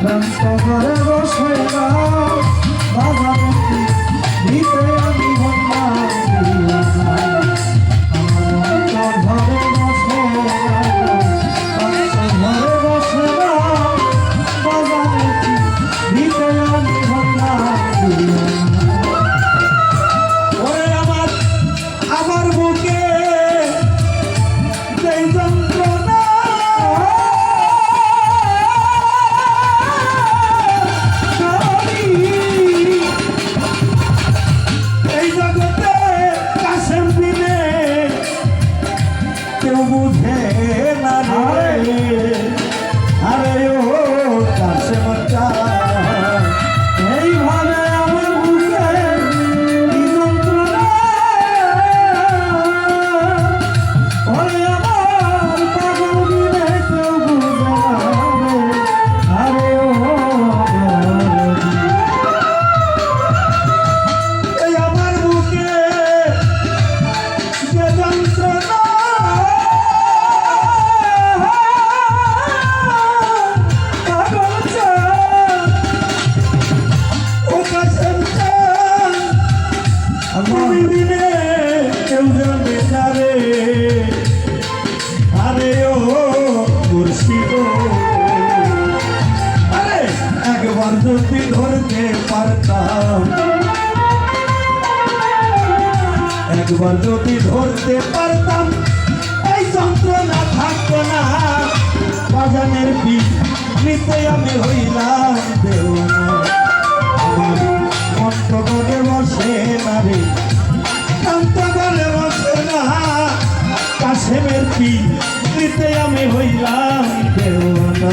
রাস্তা ঘরে বসে না বাধা দিতে আমি যদি ধরতে পারতাম। একবার যদি ধরতে পারতাম, এই যন্ত্রণা থাকতো না। বাজানের পিঠ নিতে আমি হইলাম দেব আমার মন্ত্র করে বসে না রে কান্ত করে বসে না। কাশেমের পিঠ নিতে আমি হইলাম দেব না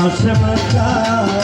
আকাশ বাঁচা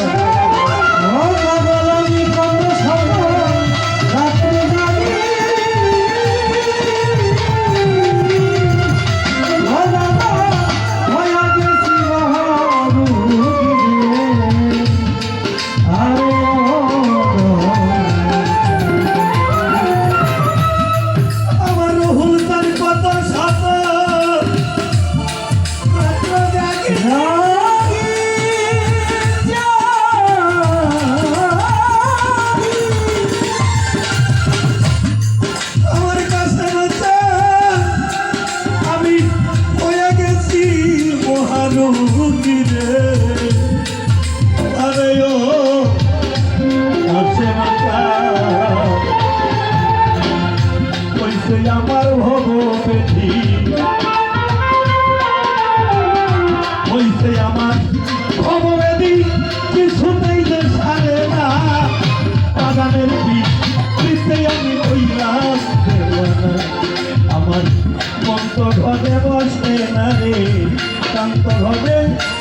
ক্লান্ত হবে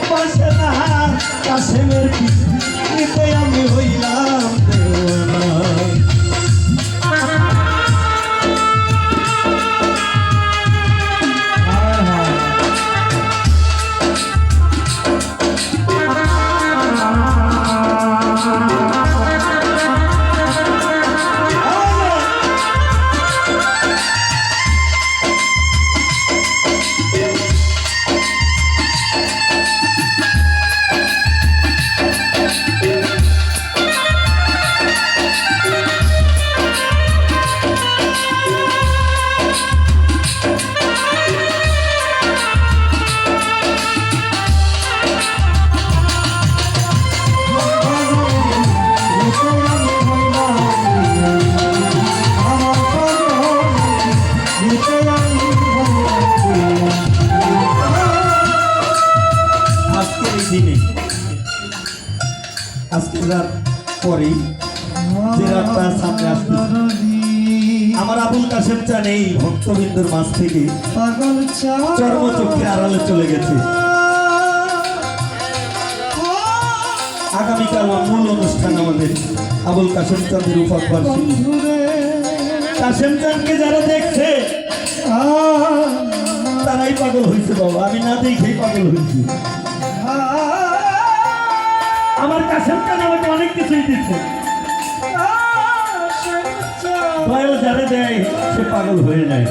পাশে তাহার কাশেমের নিতে আমি হইলাম। আজকের দিনে আজকে রাত পরেই যে রাতটা সামনে আসবে আমার আবুল কাশেম চান এই ভক্তবিন্দুর মাছ থেকে চর্মচক্ষে আড়ালে চলে গেছে। আগামীকাল মূল অনুষ্ঠান আমাদের আবুল কাশেম চাঁদের উপাদবার্ষিকী কাশেম চাঁদকে যারা দেখছে আ তারাই পাগল হয়েছে বাবা আমি না দেখেই পাগল হয়েছি। আমার কাশেম চাঁদ আমাকে অনেক কিছুই দিচ্ছে। দয়াল যারা দেয় সে পাগল হয়ে যায়।